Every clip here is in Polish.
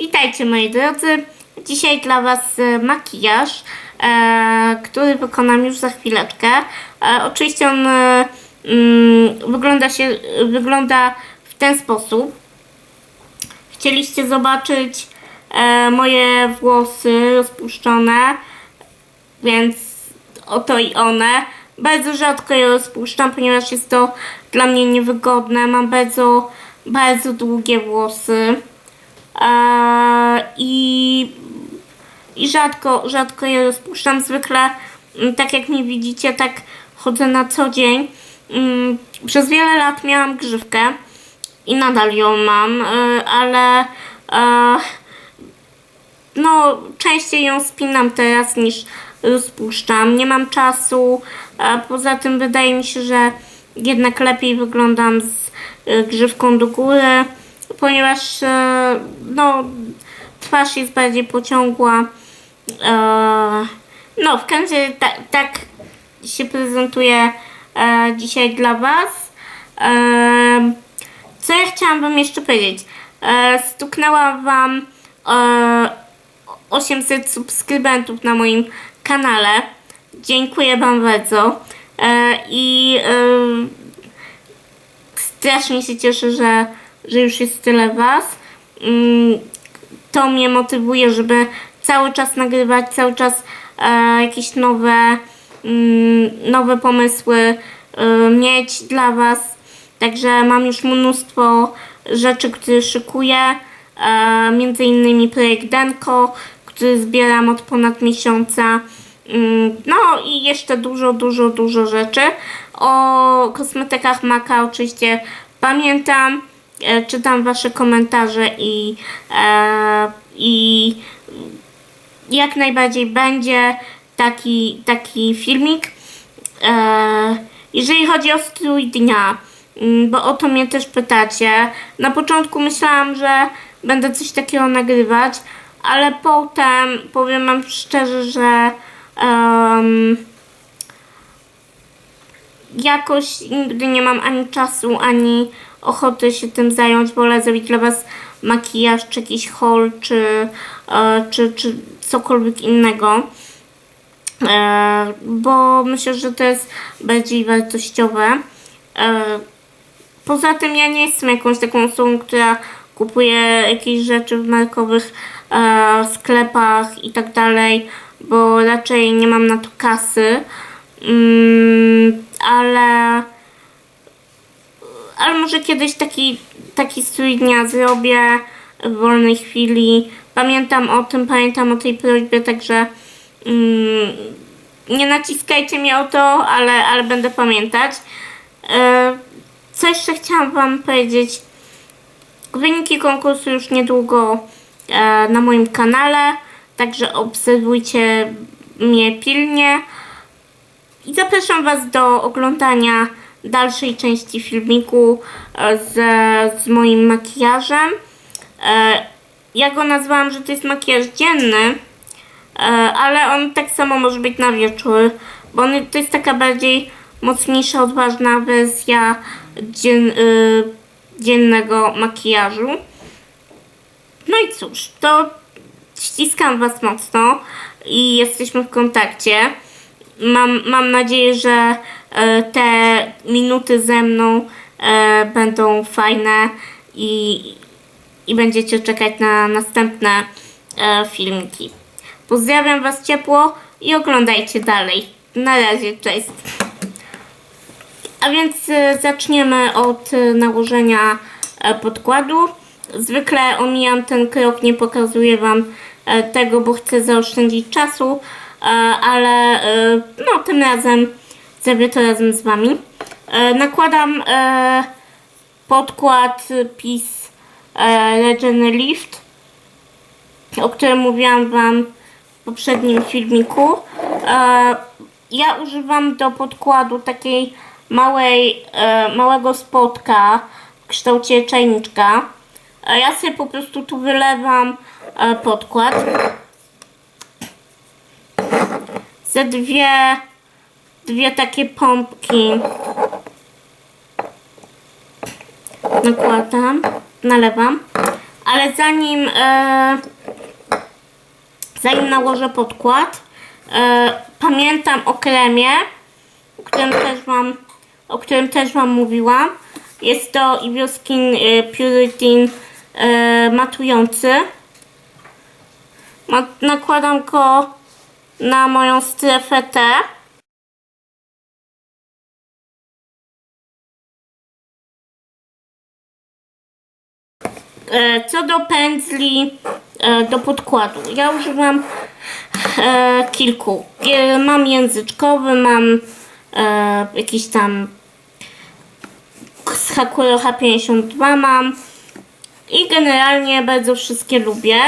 Witajcie moi drodzy. Dzisiaj dla Was e, makijaż, e, który wykonam już za chwileczkę. E, oczywiście on mm, wygląda, się, wygląda w ten sposób. Chcieliście zobaczyć moje włosy rozpuszczone, więc oto i one. Bardzo rzadko je rozpuszczam, ponieważ jest to dla mnie niewygodne. Mam bardzo, bardzo długie włosy. Eee, i, I rzadko, rzadko je rozpuszczam. Zwykle, mm, tak jak mnie widzicie, tak chodzę na co dzień. Mm, Przez wiele lat miałam grzywkę i nadal ją mam, e, ale e, no, częściej ją spinam teraz niż rozpuszczam. Nie mam czasu. A poza tym wydaje mi się, że jednak lepiej wyglądam z e, grzywką do góry, ponieważ e, no, twarz jest bardziej pociągła. E, no, w każdym razie ta, tak się prezentuje e, dzisiaj dla Was. Co ja chciałam Wam jeszcze powiedzieć? Stuknęłam Wam e, 800 subskrybentów na moim kanale. Dziękuję Wam bardzo. I strasznie się cieszę, że, że już jest tyle Was. Mm, To mnie motywuje, żeby cały czas nagrywać, cały czas e, jakieś nowe, mm, nowe pomysły e, mieć dla Was. Także mam już mnóstwo rzeczy, które szykuję. E, między innymi projekt Denko, który zbieram od ponad miesiąca. Mm, No i jeszcze dużo, dużo, dużo rzeczy. O kosmetykach Maka oczywiście pamiętam. E, czytam Wasze komentarze i, e, i jak najbardziej będzie taki, taki filmik. E, jeżeli chodzi o strój dnia, mm, bo o to mnie też pytacie. Na początku myślałam, że będę coś takiego nagrywać, ale potem powiem Wam szczerze, że em, jakoś nigdy nie mam ani czasu, ani ochoty się tym zająć. Wolę zrobić dla Was makijaż, czy jakiś haul, czy, e, czy, czy cokolwiek innego. E, bo myślę, że to jest bardziej wartościowe. E, poza tym ja nie jestem jakąś taką osobą, która kupuje jakieś rzeczy w markowych e, sklepach i tak dalej, bo raczej nie mam na to kasy. Mm, ale ale może kiedyś taki, taki strój dnia zrobię w wolnej chwili. Pamiętam o tym, pamiętam o tej prośbie, także mm, nie naciskajcie mnie o to, ale, ale będę pamiętać. E, co jeszcze chciałam Wam powiedzieć? Wyniki konkursu już niedługo e, na moim kanale, także obserwujcie mnie pilnie. I zapraszam Was do oglądania dalszej części filmiku e, z, z moim makijażem. E, Ja go nazwałam, że to jest makijaż dzienny, e, ale on tak samo może być na wieczór, bo on, to jest taka bardziej mocniejsza, odważna wersja dzien, dziennego makijażu. No i cóż, to ściskam Was mocno i jesteśmy w kontakcie. Mam, mam nadzieję, że e, te minuty ze mną e, będą fajne i, i będziecie czekać na następne e, filmiki. Pozdrawiam Was ciepło i oglądajcie dalej. Na razie, cześć. A więc zaczniemy od nałożenia podkładu. Zwykle omijam ten krok, nie pokazuję Wam tego, bo chcę zaoszczędzić czasu, ale e, no, tym razem zrobię to razem z Wami. E, Nakładam e, podkład PiS e, Legend Lift, o którym mówiłam Wam w poprzednim filmiku. E, Ja używam do podkładu takiej małej, e, małego spotka w kształcie czajniczka. Ja sobie po prostu tu wylewam e, podkład. Ze dwie, dwie takie pompki nakładam, nalewam. ale zanim e, zanim nałożę podkład, e, pamiętam o kremie, o którym też wam, o którym też wam mówiłam. Jest to Ivio Skin e, Puritin e, matujący. Ma, nakładam go na moją strefę T. E, Co do pędzli e, do podkładu, ja używam e, kilku. Mam języczkowy, mam jakiś tam z Hakuro H52 mam i generalnie bardzo wszystkie lubię,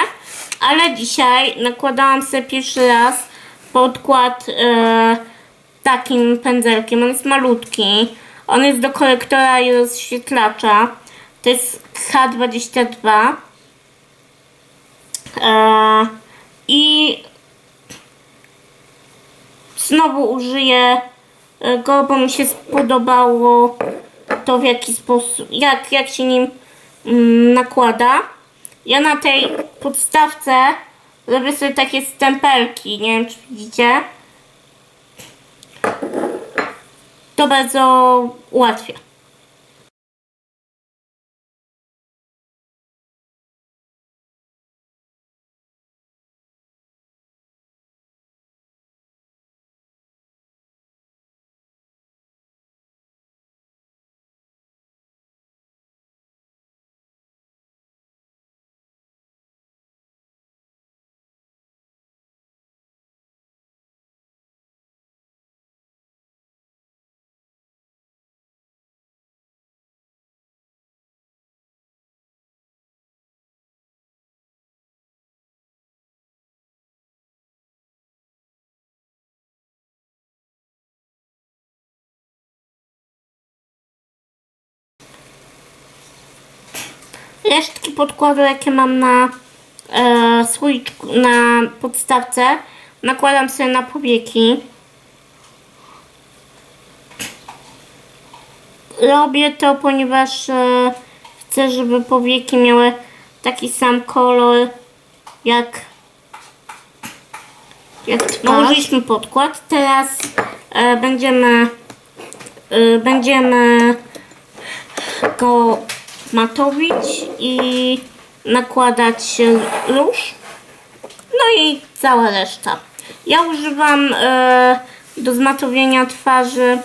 ale dzisiaj nakładałam sobie pierwszy raz podkład e, takim pędzelkiem. On jest malutki. On jest do korektora i rozświetlacza. To jest H22. E, I znowu użyję e, go, bo mi się spodobało to w jaki sposób, jak, jak się nim mm, nakłada. Ja na tej podstawce robię sobie takie stempelki, nie wiem czy widzicie. To bardzo ułatwia. Resztki podkładu, jakie mam na e, słoiczku, na podstawce, nakładam sobie na powieki. Robię to, ponieważ e, chcę, żeby powieki miały taki sam kolor jak jak nałożyliśmy podkład. Teraz e, będziemy e, będziemy go matowić i nakładać róż. No i cała reszta. Ja używam e, do zmatowienia twarzy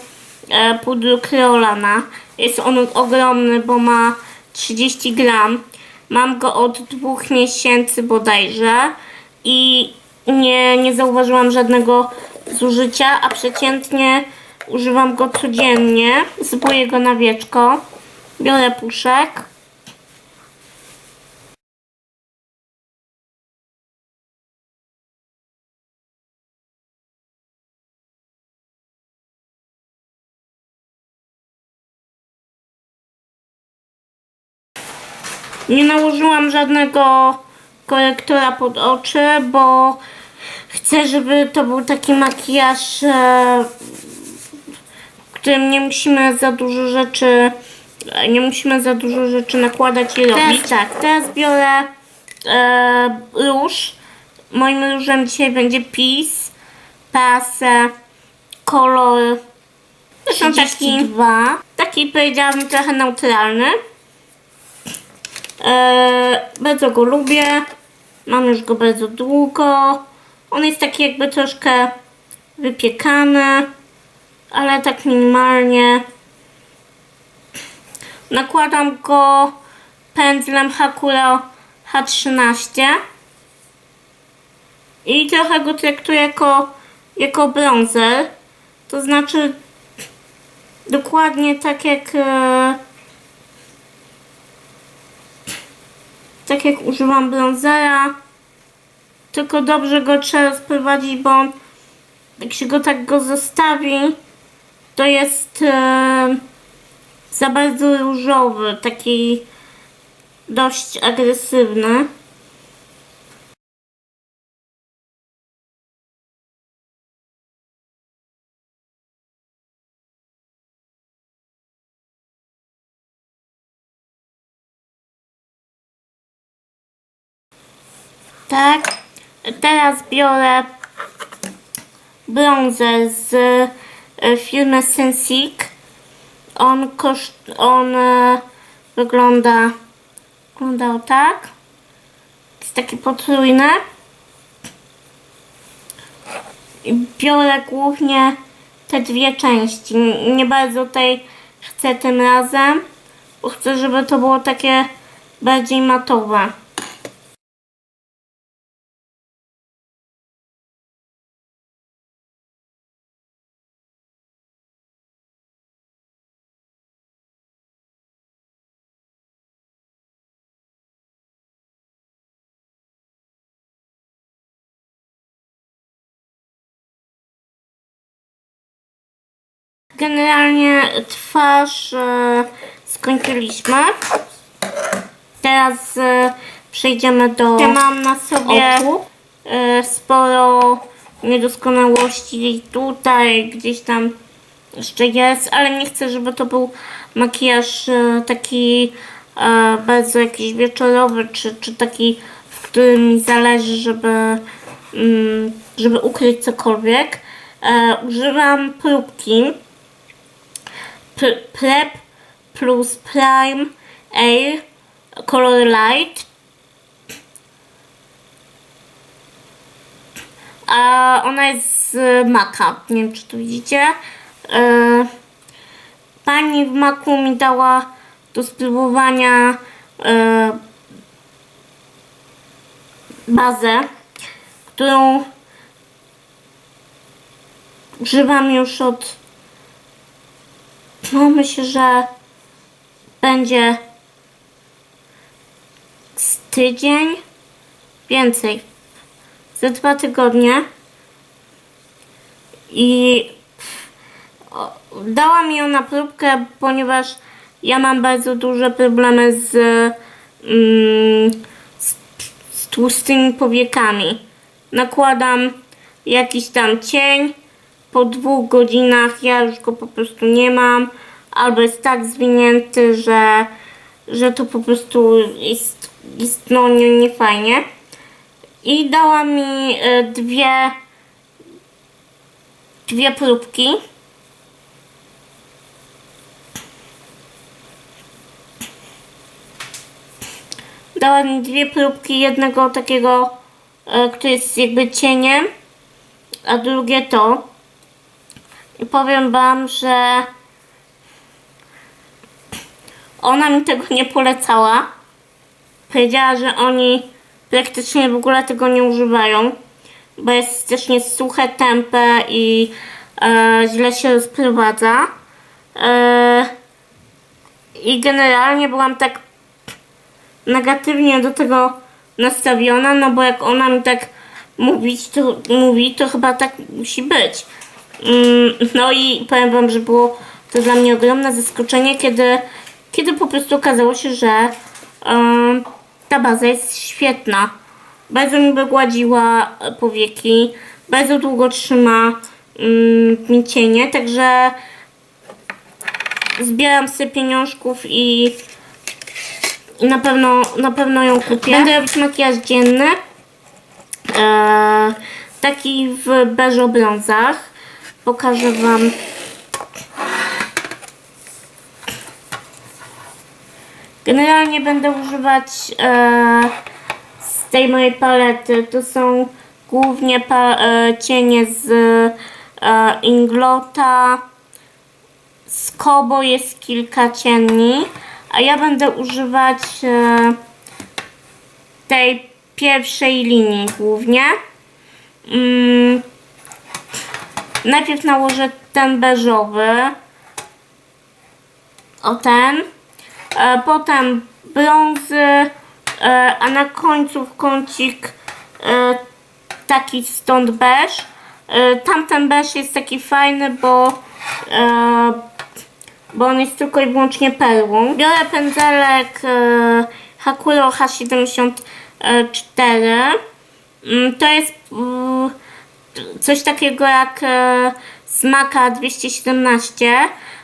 e, pudru Kreolana. Jest on ogromny, bo ma 30 gram. Mam go od dwóch miesięcy bodajże i nie, nie zauważyłam żadnego zużycia, a przeciętnie używam go codziennie. Zbuję go na wieczko. Biorę puszek. Nie nałożyłam żadnego korektora pod oczy, bo chcę, żeby to był taki makijaż, e, w którym nie musimy za dużo rzeczy nie musimy za dużo rzeczy nakładać i robić. Teraz tak, teraz biorę e, róż. Moim różem dzisiaj będzie PiS, Pase, kolor. Zresztą taki dwa. Taki powiedziałabym trochę neutralny. E, bardzo go lubię. Mam już go bardzo długo. On jest taki jakby troszkę wypiekany, ale tak minimalnie. Nakładam go pędzlem Hakuro H13 i trochę go traktuję jako, jako bronzer. To znaczy dokładnie tak jak tak jak używam bronzera tylko dobrze go trzeba rozprowadzić, bo jak się go tak go zostawi to jest e, za bardzo różowy, taki dość agresywny. Tak. Teraz biorę brązę z e, firmy Sensic. On koszt, on e, wygląda, wygląda o tak. Jest takie potrójne. I biorę głównie te dwie części. Nie bardzo tej chcę tym razem, bo chcę, żeby to było takie bardziej matowe. Generalnie twarz e, skończyliśmy. Teraz e, przejdziemy do. Ja mam na sobie Oczu. e, sporo niedoskonałości tutaj, gdzieś tam jeszcze jest, ale nie chcę, żeby to był makijaż e, taki e, bardzo jakiś wieczorowy, czy, czy taki, w którym mi zależy, żeby, mm, żeby ukryć cokolwiek. E, używam próbki P- Prep plus Prime Air Color Light. A ona jest z Maka. Nie wiem, czy tu widzicie. E, Pani w Maku mi dała do spróbowania e, bazę, którą używam już od no myślę, że będzie z tydzień więcej. Za dwa tygodnie. I o, dała mi ją na próbkę, ponieważ ja mam bardzo duże problemy z, mm, z, z tłustymi powiekami. Nakładam jakiś tam cień, po dwóch godzinach ja już go po prostu nie mam, albo jest tak zwinięty, że, że to po prostu jest, jest no nie, nie fajnie. I dała mi e, dwie, dwie próbki. Dała mi dwie próbki, jednego takiego, e, który jest jakby cieniem, a drugie to. I powiem Wam, że ona mi tego nie polecała. Powiedziała, że oni praktycznie w ogóle tego nie używają, bo jest jest suche, tępe i e, źle się rozprowadza. E, I generalnie byłam tak negatywnie do tego nastawiona, no bo jak ona mi tak mówić, to, mówi, to chyba tak musi być. Mm, No i powiem Wam, że było to dla mnie ogromne zaskoczenie, kiedy, kiedy po prostu okazało się, że em, ta baza jest świetna. Bardzo mi wygładziła e, powieki, bardzo długo trzyma mi cienie, także zbieram sobie pieniążków i, i na, pewno, na pewno ją kupię. Będę robić makijaż dzienny, e, taki w beżo brązach. Pokażę Wam. Generalnie będę używać e, z tej mojej palety. To są głównie pa, e, cienie z e, Inglota. Z Kobo jest kilka cieni, a ja będę używać e, tej pierwszej linii głównie. Mm, najpierw nałożę ten beżowy. O ten. E, potem brązy, e, a na końcu w kącik e, taki stąd beż. Tamten beż jest taki fajny, bo, bo on jest tylko i wyłącznie perłą. Biorę pędzelek Hakuro H74. Mm, To jest mm, coś takiego jak e, z Maka 217.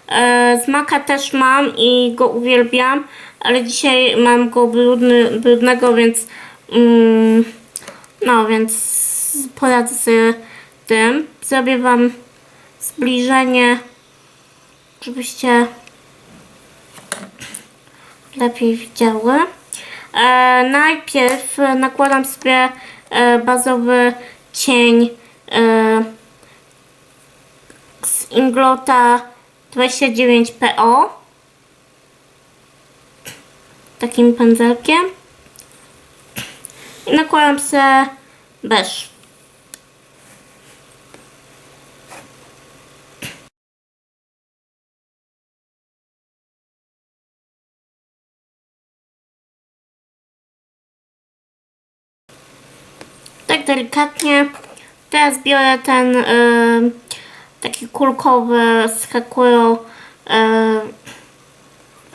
E, z Maka też mam i go uwielbiam, ale dzisiaj mam go brudny, brudnego, więc mm, No więc poradzę sobie tym. Zrobię Wam zbliżenie, żebyście lepiej widziały. E, najpierw nakładam sobie e, bazowy cień z Inglota 29PO takim pędzelkiem i nakładam sobie beż. Tak delikatnie. Teraz biorę ten y, taki kulkowy z Hakuro y,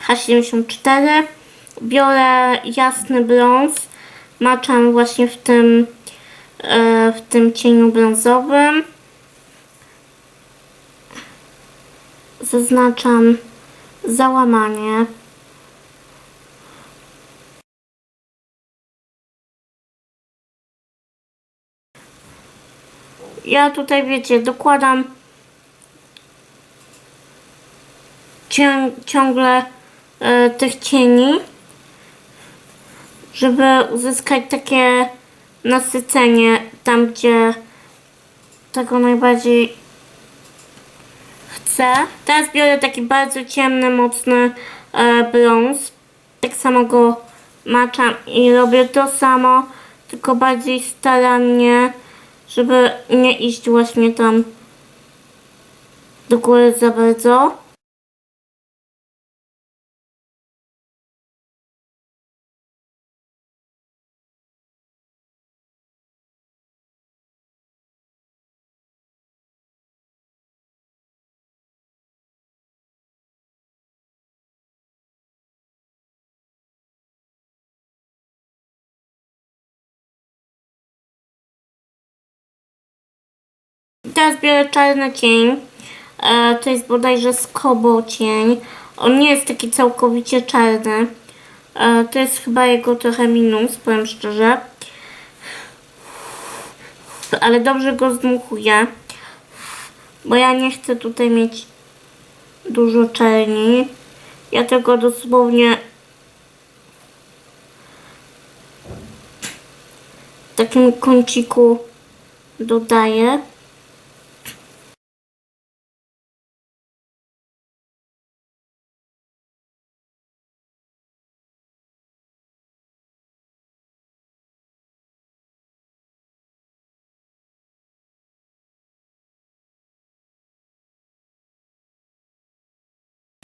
H74. Biorę jasny brąz. Maczam właśnie w tym, y, w tym cieniu brązowym. Zaznaczam załamanie. Ja tutaj, wiecie, dokładam cię, ciągle e, tych cieni, żeby uzyskać takie nasycenie tam, gdzie tego najbardziej chcę. Teraz biorę taki bardzo ciemny, mocny e, brąz. Tak samo go maczam i robię to samo, tylko bardziej starannie, żeby nie iść właśnie tam do góry za bardzo. Teraz biorę czarny cień. E, to jest bodajże Skobo cień. On nie jest taki całkowicie czarny. E, to jest chyba jego trochę minus, powiem szczerze. Ale dobrze go zdmuchuję. Bo ja nie chcę tutaj mieć dużo czerni. Ja tego dosłownie w takim kąciku dodaję.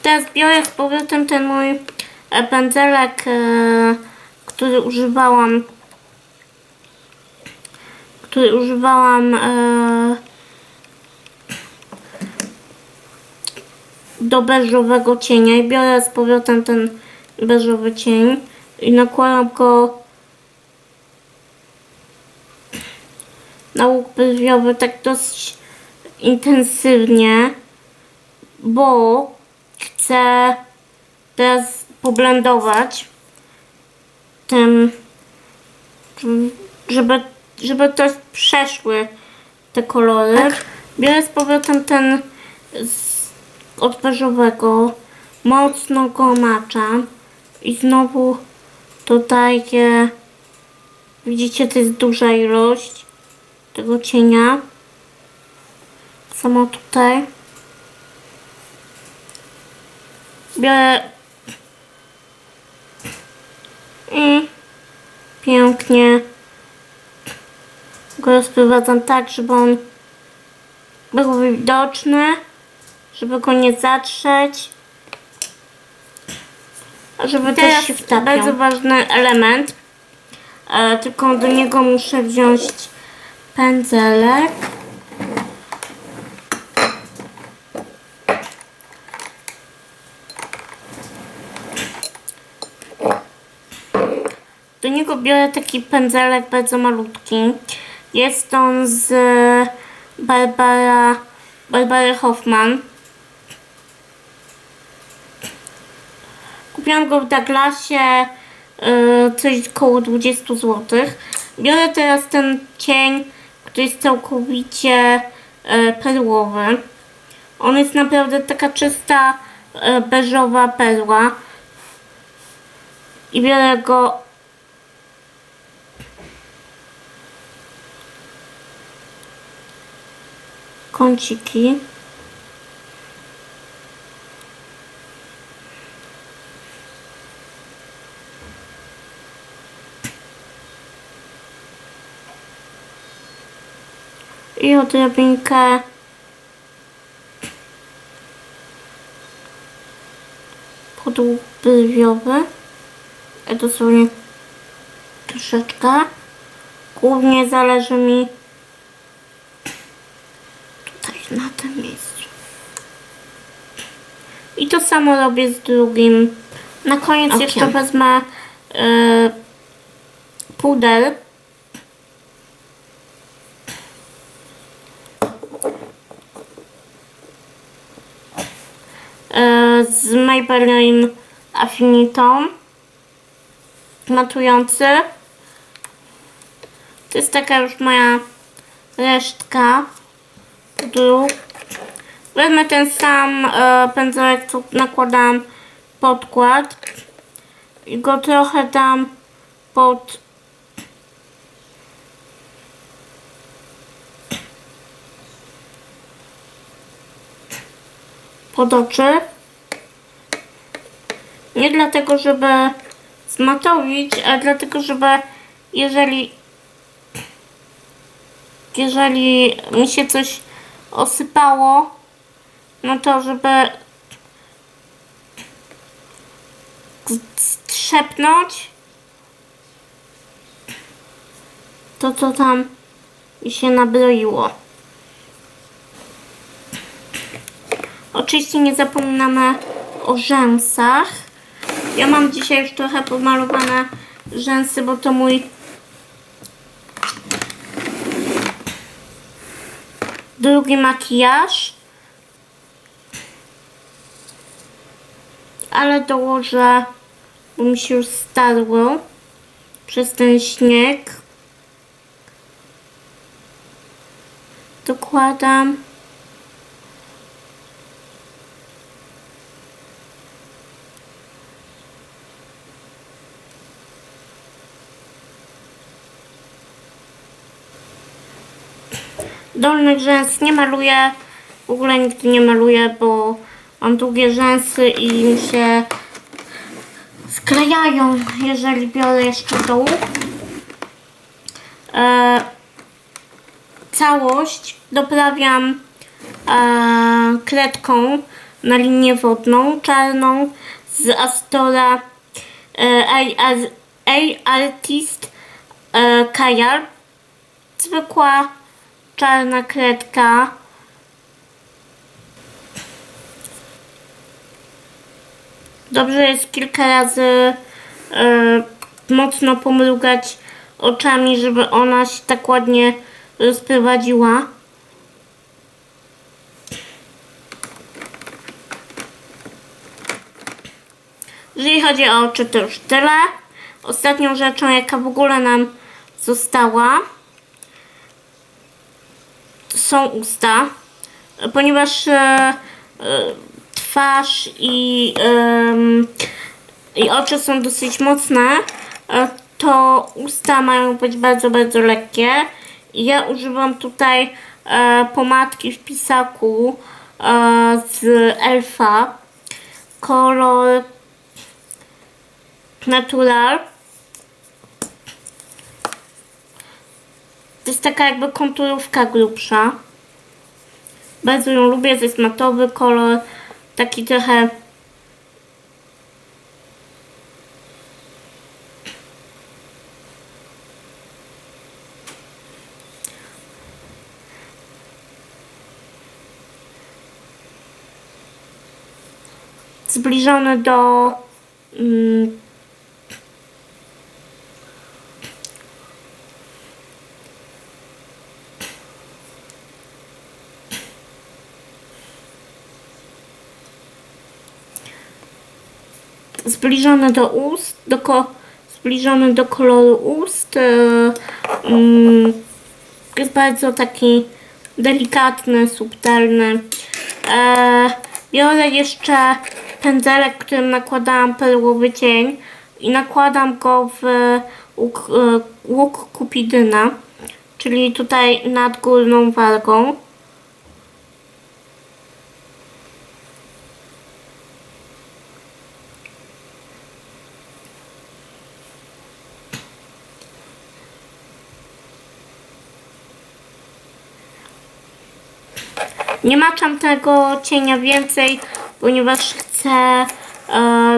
Teraz biorę z powrotem ten mój e, pędzelek, e, który używałam, który używałam e, do beżowego cienia i biorę z powrotem ten beżowy cień i nakładam go na łuk brwiowy tak dosyć intensywnie, bo chcę teraz poblendować tym, żeby, żeby to przeszły te kolory. Biorę z powrotem ten z, od beżowego, mocno go maczam i znowu dodaję, widzicie, to jest duża ilość tego cienia. Samo tutaj. Biorę i pięknie go rozprowadzam tak, żeby on był widoczny, żeby go nie zatrzeć, a żeby też się. Bardzo ważny element, e, tylko do niego muszę wziąć pędzelek. Niego biorę taki pędzelek bardzo malutki. Jest on z Barbara, Barbary Hoffman. Kupiłam go w Douglasie yy, coś około 20 zł. Biorę teraz ten cień, który jest całkowicie e, perłowy. On jest naprawdę taka czysta, e, beżowa perła. I biorę go kąciki. I odrobinkę podłóg brwiowy. Dosłownie troszeczkę. Głównie zależy mi na tym miejscu. I to samo robię z drugim. Na koniec Okiem. jeszcze wezmę e, puder. E, z Maybelline Affinitą matujący. To jest taka już moja resztka pudru. Wezmę ten sam e, pędzelek, co nakładam podkład i go trochę dam pod pod oczy. Nie dlatego, żeby zmatowić, ale dlatego, żeby jeżeli jeżeli mi się coś osypało, no to żeby strzepnąć to, co tam się nabroiło. Oczywiście nie zapominamy o rzęsach. Ja mam dzisiaj już trochę pomalowane rzęsy, bo to mój drugi makijaż. Ale dołożę, bo mi się już starło przez ten śnieg. Dokładam. Dolnych rzęs nie maluję. W ogóle nigdy nie maluję, bo mam długie rzęsy i mi się sklejają, jeżeli biorę jeszcze dół. E, całość doprawiam e, kredką na linię wodną, czarną z Astora e, A, A Artist e, Kajal. Zwykła czarna kredka. Dobrze jest kilka razy e, mocno pomrugać oczami, żeby ona się tak ładnie rozprowadziła. Jeżeli chodzi o oczy, to już tyle. Ostatnią rzeczą, jaka w ogóle nam została, są usta, ponieważ e, e, twarz i, i oczy są dosyć mocne, e, to usta mają być bardzo, bardzo lekkie. Ja używam tutaj e, pomadki w pisaku z Elfa. Kolor Natural. To jest taka jakby konturówka grubsza. Bardzo ją lubię, to jest matowy kolor. Taki trochę zbliżony do mm, zbliżony do ust, do ko, zbliżony do koloru ust, e, mm, jest bardzo taki delikatny, subtelny. E, biorę jeszcze pędzelek, którym nakładałam perłowy cień i nakładam go w łuk, e, łuk kupidyna, czyli tutaj nad górną wargą. Nie maczam tego cienia więcej, ponieważ chcę, e,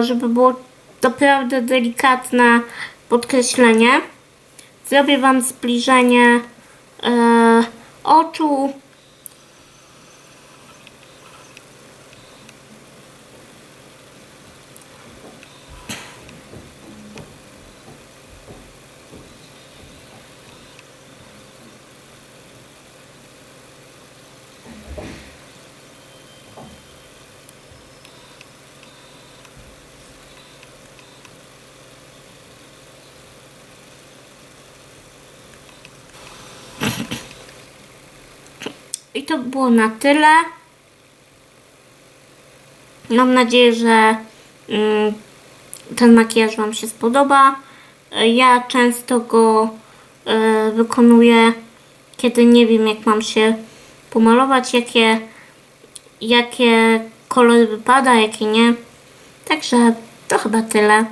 żeby było naprawdę delikatne podkreślenie. Zrobię Wam zbliżenie e, oczu. I to było na tyle. Mam nadzieję, że mm, ten makijaż Wam się spodoba. Ja często go e, wykonuję, kiedy nie wiem, jak mam się pomalować, jakie, jakie kolory wypada, jakie nie. Także to chyba tyle.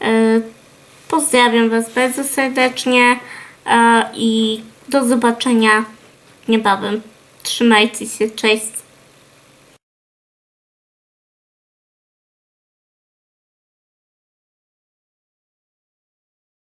E, Pozdrawiam Was bardzo serdecznie e, i do zobaczenia niebawem. Trzymajcie się, cześć.